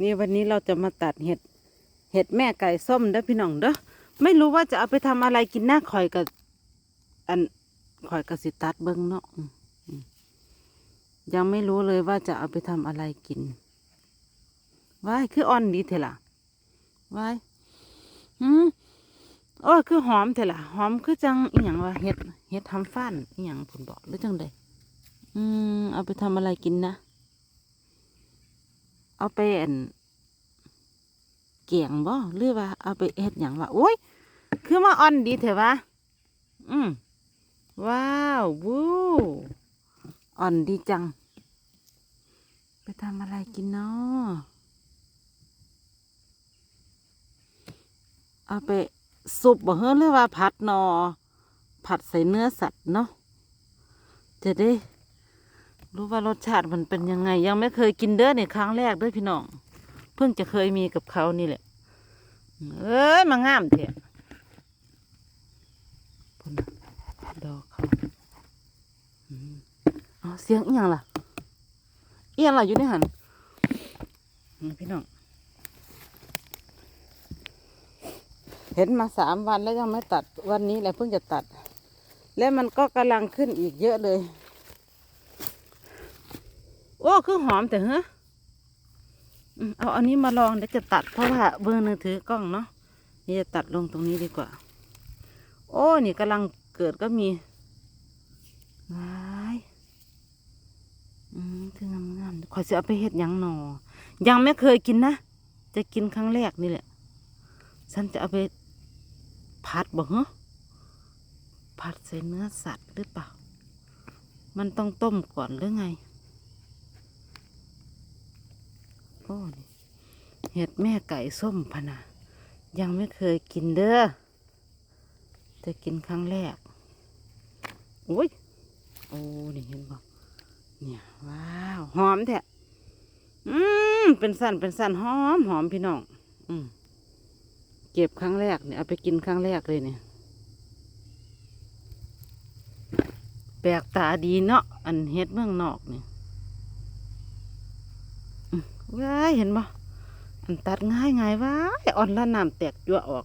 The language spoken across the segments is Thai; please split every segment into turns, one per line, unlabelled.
นี่วันนี้เราจะมาตัดเห็ด เห็ดแม่ไก่ส้มเด้อพี่น้องเด้อไม่รู้ว่าจะเอาไปทำอะไรกินหน้าข่อยกับอันข่อยกับสิตัดเบิ้งเนาะอืมอืมยังไม่รู้เลยว่าจะเอาไปทำอะไรกินว้ายคืออ่อนดีเถอะล่ะว้ายอืมโอ้ยคือหอมเถอะล่ะหอมคือจังอีหยังวะเห็ดเห็ดทำฟ้านอีหยังผลบอกหรือจังใดอืมเอาไปทำอะไรกินนะ เอาไปอันเกี่ยงบ่หรือว่าเอาไปเฮ็ดหยังวะโอ้ยคือมาอ่อนดีเถอะวะอืมว้าววู้อ่อนดีจัง ไปทำอะไรกินเนาะเอาไปสุปบ่เฮ้อหรือว่าผัดนอผัดใส่เนื้อสัตว์เนาะจะได้ รู้ว่ารสชาติมันเป็นยังไง ยังไม่เคยกินเด้อในครั้งแรกเด้วยพี่น้อง เพิ่งจะเคยมีกับเขานี่แหละ เอ้ยมางามเถอะพุ่นน่ะดอกเขาเอาเสียงอีหยังล่ะ เอียงล่ะอยู่ในหันพี่น้อง เห็นมาสามวันแล้วยังไม่ตัดวันนี้แหละเพิ่งจะตัด และมันก็กำลังขึ้นอีกเยอะเลย โอ้คือหอมแต่เฮ้อเอาอันนี้มาลองเดี๋ยวจะตัดเพราะว่าเบอร์นึงถือกล้องเนาะนี่จะตัดลงตรงนี้ดีกว่า โอ้นี่กำลังเกิดก็มีว้ายอืมถึงงามๆขอยจะเอาไปเฮ็ดยังหนอยังไม่เคยกินนะ จะกินครั้งแรกนี่แหละฉันจะเอาไปผัดบ่เหรอผัดใส่เนื้อสัตว์หรือเปล่า มันต้องต้มก่อนหรือไง โอ้เห็ดแม่ไก่ส้มพะนะยังไม่เคยกินเด้อจะกินครั้งแรกโอ้ยโอ้นี่เห็นบ่เนี่ยว้าวหอมแท้อืมเป็นสั้นเป็นสั้นหอมหอมพี่น้องอืมเก็บครั้งแรกเนี่ยเอาไปกินครั้งแรกเลยเนี่ยแปลกตาดีเนาะอันเห็ดเมืองนอกเนี่ย ว้ายเห็นบ่อันตัดง่ายง่ายว้ายอ่อนละน้ำแตกยั่วออก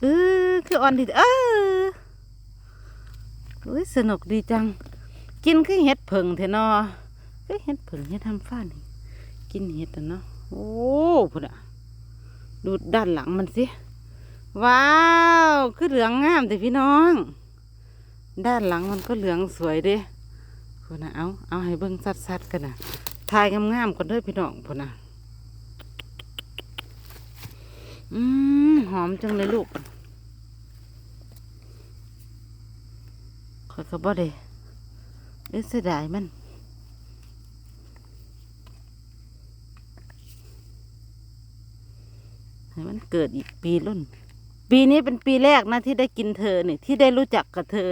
เออคืออ่อนดีเอออุ้ยสนุกดีจัง กินคือเห็ดเผิงเถอะเนาะคือเห็ดเผิงเห็ดทำฟ้านี่กินเห็ดเนาะโอ้พุ่นอะดูด้านหลังมันสิว้าวคือเหลืองงามแต่พี่น้อง ด้านหลังมันก็เหลืองสวยเด้ พุ่นนะเอาเอาให้เบิ่งสัดๆกันนะถ่ายงามๆก่อนเด้อพี่น้องพุ่นนะอืมหอมจังเลยลูกคอยก็บ่ได้เอ้ยเสียดายมันให้มันเกิดอีกปีรุ่น ปีนี้เป็นปีแรกนะที่ได้กินเธอเนี่ยที่ได้รู้จักกับเธอ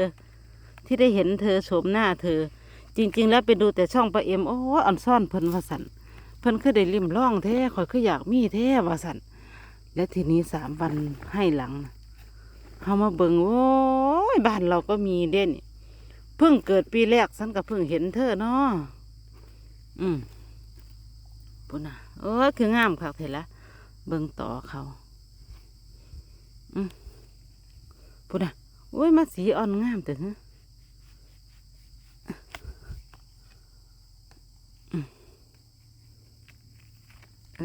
ที่ได้เห็นเธอโฉมหน้าเธอ จริง ๆ แล้วไปดูแต่ช่องปลาเอ็มโอ้อ่อนซ่อนเพิ่นว่าสันเพิ่นคือได้ริมร่องแท้ข่อยคืออยากมีแท้ว่าสันและทีนี้สามวันให้หลังเฮามาเบิงโอ้ยบ้านเราก็มีเด่นเพิ่งเกิดปีแรกฉันก็เพิ่งเห็นเธอเนาะอืมปุ่นน่ะโอ้ยคืองามคักเถละเบิงต่อเขาอืมปุ่นน่ะโอ้ยมาสีอ่อนงามแต่ฮะ เอ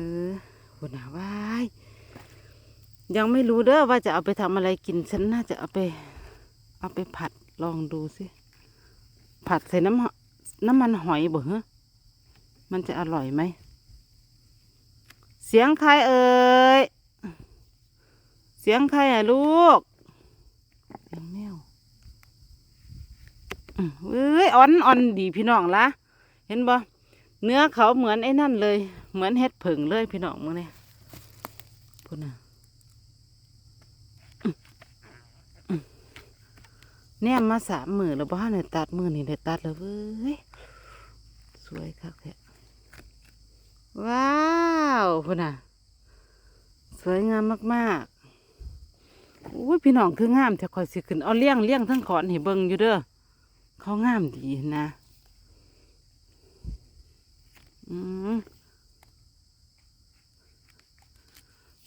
อหัวหนาวายยังไม่รู้เด้อว่าจะเอาไปทำอะไรกิน ฉันน่าจะเอาไป เอาไปผัดลองดูสิ ผัดใส่น้ำน้ำมันหอยบ่เหรอมันจะอร่อยไหม เสียงใครเอ่ย เสียงใครอะลูกเสียงแมวเอ้ยอ่อนอ่อนดีพี่น้องละเห็นบ่เนื้อเขาเหมือนไอ้นั่นเลย เหมือนเห็ดผึ่งเลยพี่น้องมึงเนี่ยพูดนะอื้ออื้อเนี่ยมาสามมือแล้วบ้านเนี่ยตัดมือนี่เดี๋ยตัดเลยเว้ยสวยคักแท้ว้าวพูดนะสวยงามมากๆอุ้ยพี่น้องคืองามแต่คอยสิขึ้นเอาเลี้ยงเลี้ยงทั้งขอนให้เบิ่งอยู่เด้อเขางามดีนะออืม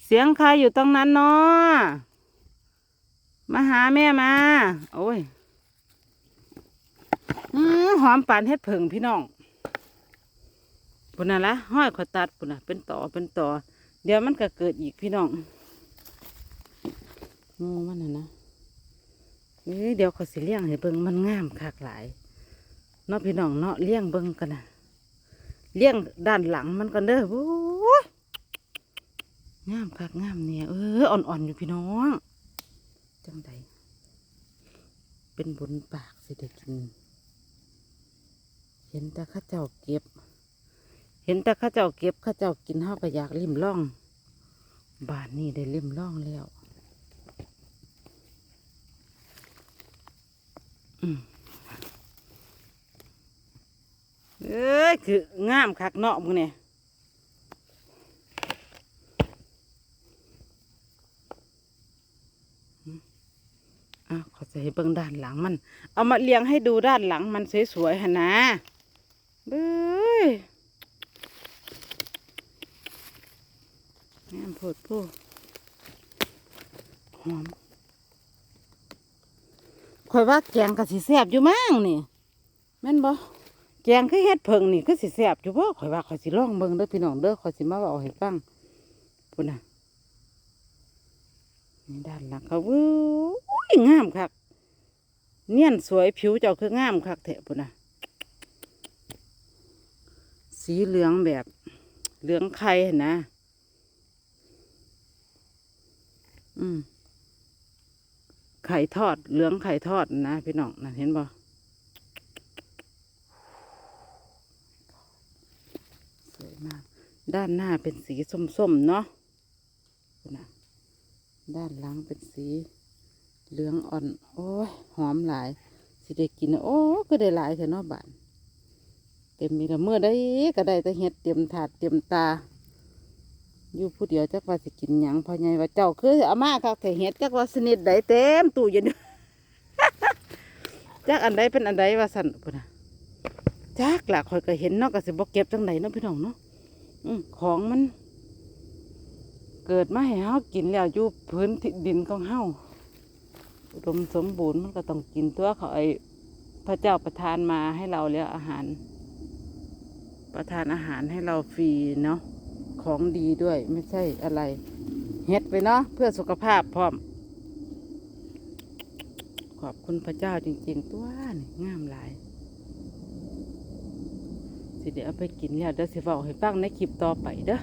เสียงใครอยู่ตรงนั้นเนาะมาหาแม่มา โอ้ยอหอมปานเฮ็ดเผิงพี่น้องปุ่นน่ะละห้อยขอตัดปุ่นน่ะเป็นต่อเป็นต่อ เดี๋ยวมันก็เกิดอีกพี่น้องงูมันน่ะนะเอ้ยเดี๋ยวขาสิเลี้ยงให้เบิ่งมันงามคักหลายเนาะพี่น้องเนาะเลี้ยงเบิ่งกันนะเลี้ยงด้านหลังมันกันเด้อโอ้ งามคักงามเนี่ยเอออ่อนๆอยู่พี่น้อง จังใดเป็นบุญปากสิได้กิน เห็นแต่ข้าเจ้าเก็บ เห็นแต่ข้าเจ้าเก็บข้าเจ้ากินเฮาก็อยากริมร่องบ้านนี้ได้ริมร่องแล้วอเอ้ยคืองามคักเนาะมึงเนี่ยอืม อะใส่เบิ่งด้านหลังมัน เอามาเลี้ยงให้ดูด้านหลังมันสวยๆหนนะเบ้ยงามโพดผู้หอมข่อยว่าแกงก็สิแซ่บอยู่มั้งนี่แม่นบ่แกงคือเฮ็ดเพิงนี่ก็สิแซ่บอยู่บ่ข่อยว่าข่อยสิลองเบิ่งเด้อพี่น้องเด้อข่อยสิมาเว้าให้ฟังพุ่นน่ะนี่ด้านหลังเขาวู้ยงามคัก เนียนสวยผิวเจ้าคืองามคักแท้พุ่นนะสีเหลืองแบบเหลืองไข่หั่นนะ อืม ไข่ทอด เหลืองไข่ทอดนะพี่น้องนั่นเห็นบ่สวยมาก ด้านหน้าเป็นสีส้มๆเนาะนะด้านหลังเป็นสี เหลืองอ่อน โอ้ย หอมหลาย สิได้กิน โอ้ ก็ได้หลายเถอะเนาะบาน เต็มมีละเมื่อได้ก็ได้แต่เฮ็ดเตรียมถาดเตรียมตา อยู่ผู้เดียวจักว่าสิกินหยังพอไงว่าเจ้าคืออาม่าคักแต่เห็ดจักว่าสนิทใดเต็มตู้เย็นจักอันใดเป็นอันใดว่าสั่นพุ่นนะจักล่ะคอยก็เห็นเนาะก็สิบ่เก็บจังไดเนาะพี่น้องเนาะอืของมัน เกิดมาให้เฮากินแล้วอยู่พื้นดินของเฮา อุดมสมบูรณ์มันก็ต้องกินตัวเขาไอพระเจ้าประทานมาให้เราแล้วอาหาร ประทานอาหารให้เราฟรีเนาะของดีด้วยไม่ใช่อะไรเฮ็ดไปเนาะเพื่อสุขภาพพร้อม ขอบคุณพระเจ้าจริง ๆ ตัวนี่งามหลาย สิเดี๋ยวเอาไปกินแล้วเดี๋ยวสิเฝ้าให้ฟังในคลิปต่อไปเด้อ